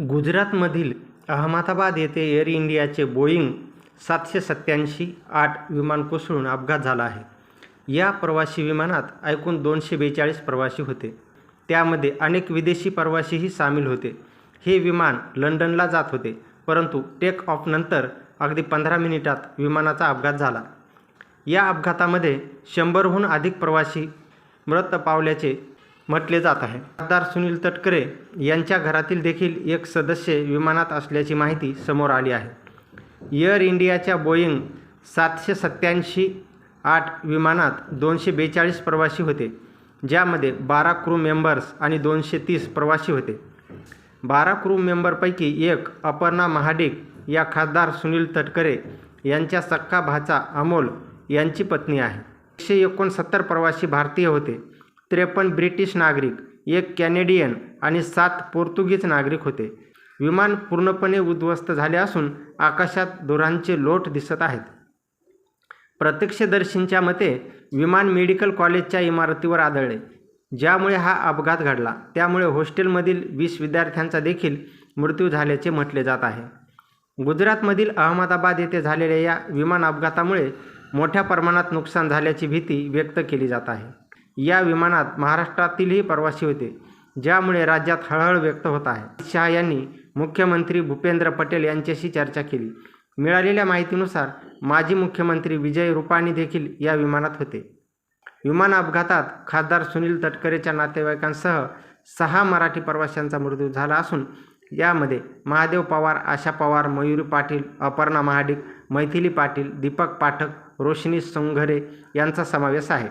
गुजरातमधील अहमदाबाद येथे एअर इंडियाचे बोईंग सातशे सत्त्याऐंशी आठ विमान कोसळून अपघात झाला आहे. या प्रवासी विमानात एकूण दोनशे बेचाळीस प्रवासी होते. त्यामध्ये अनेक विदेशी प्रवासीही सामील होते. हे विमान लंडनला जात होते परंतु टेक ऑफनंतर अगदी पंधरा मिनिटात विमानाचा अपघात झाला. या अपघातामध्ये शंभरहून अधिक प्रवासी मृत पावल्याचे म्हटले जात आहे. खासदार सुनील तटकरे यांच्या घरातील देखील एक सदस्य विमानात असल्याची माहिती समोर आली आहे. एअर इंडियाच्या बोईंग सातशे सत्त्याऐंशी आठ विमानात दोनशे बेचाळीस प्रवासी होते ज्यामध्ये बारा क्रू मेंबर्स आणि दोनशे तीस प्रवासी होते. बारा क्रू मेंबरपैकी एक अपर्णा महाडिक या खासदार सुनील तटकरे यांच्या सक्का भाचा अमोल यांची पत्नी आहे. एकशे एकोणसत्तर प्रवासी भारतीय होते. त्रेपन्न ब्रिटिश नागरिक एक कॅनेडियन आणि सात पोर्तुगीज नागरिक होते. विमान पूर्णपणे उद्ध्वस्त झाले असून आकाशात धुरांचे लोट दिसत आहेत. प्रत्यक्षदर्शींच्या मते विमान मेडिकल कॉलेजच्या इमारतीवर आदळले. ज्यामुळे हा अपघात घडला. त्यामुळे हॉस्टेलमधील वीस विद्यार्थ्यांचा देखील मृत्यू झाल्याचे म्हटले जात आहे. गुजरातमधील अहमदाबाद येथे झालेल्या या विमान अपघातामुळे मोठ्या प्रमाणात नुकसान झाल्याची भीती व्यक्त केली जात आहे. या विमानात महाराष्ट्रातीलही प्रवासी होते ज्यामुळे राज्यात हळहळ व्यक्त होत आहे. शहा यांनी मुख्यमंत्री भूपेंद्र पटेल यांच्याशी चर्चा केली. मिळालेल्या माहितीनुसार माजी मुख्यमंत्री विजय रुपाणी देखील या विमानात होते. विमान अपघातात खासदार सुनील तटकरेच्या नातेवाईकांसह सहा मराठी प्रवाशांचा मृत्यू झाला असून यामध्ये महादेव पवार आशा पवार मयुरी पाटील अपर्णा महाडिक मैथिली पाटील दीपक पाठक रोशनी सोंघरे यांचा समावेश आहे.